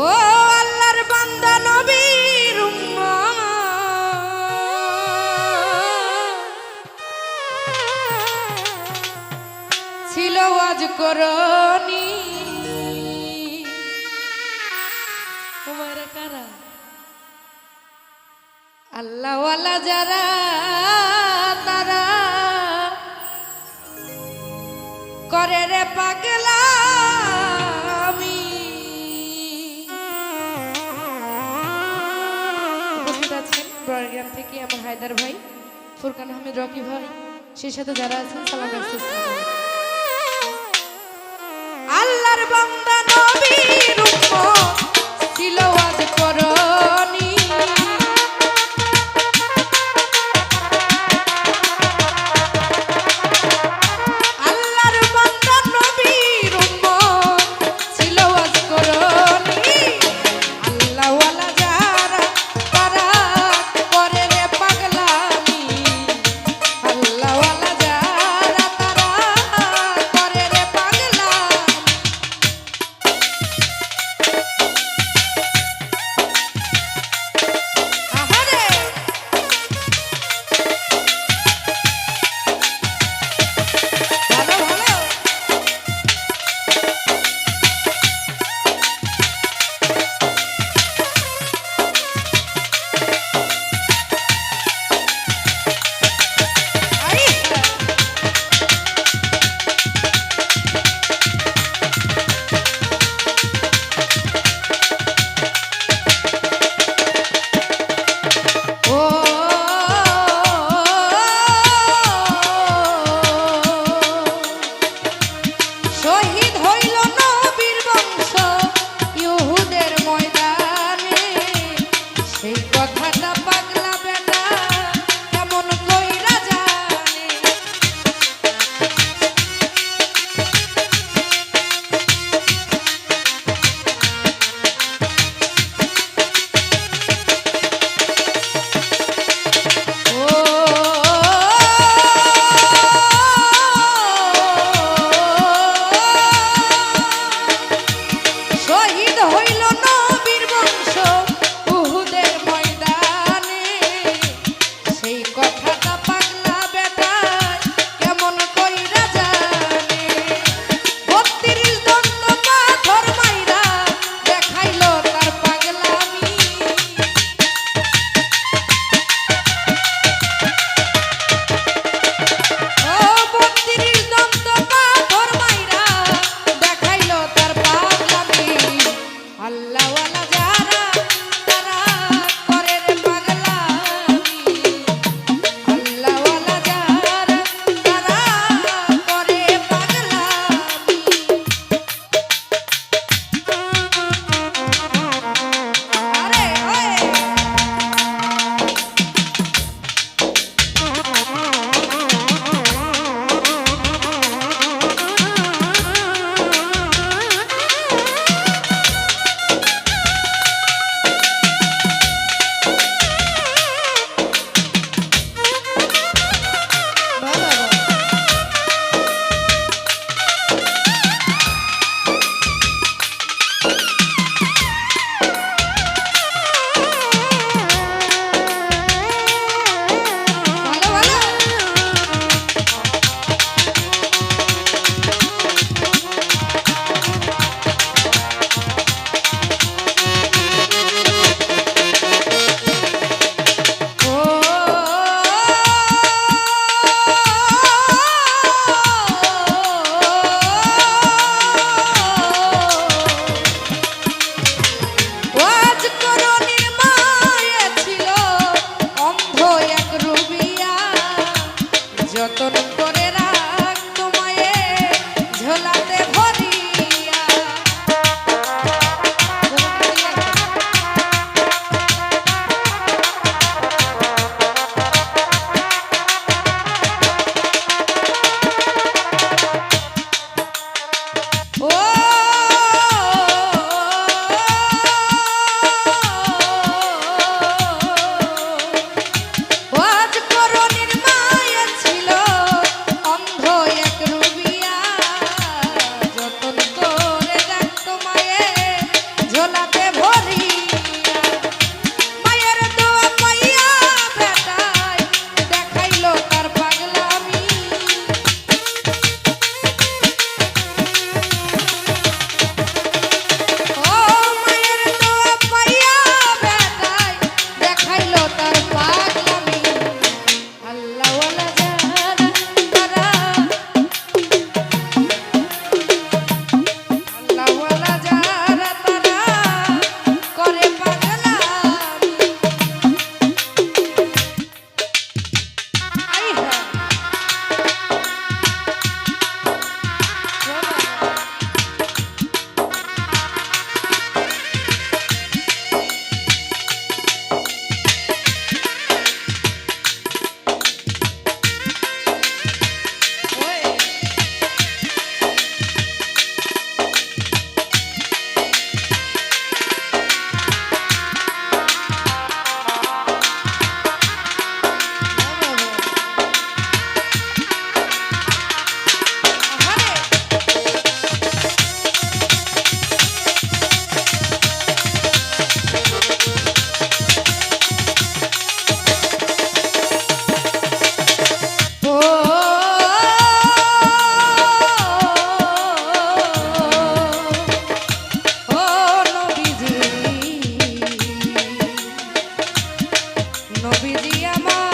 ও আল্লাহর বান্দা নবীর ছিল আজ করনি। কারা? আল্লাহওয়ালা যারা হায়দার ভাই ফুরকান আহমেদ রকি ভাই সে সাথে যারা আছেন সালাম আল্লাহর বন্দা যতন করে my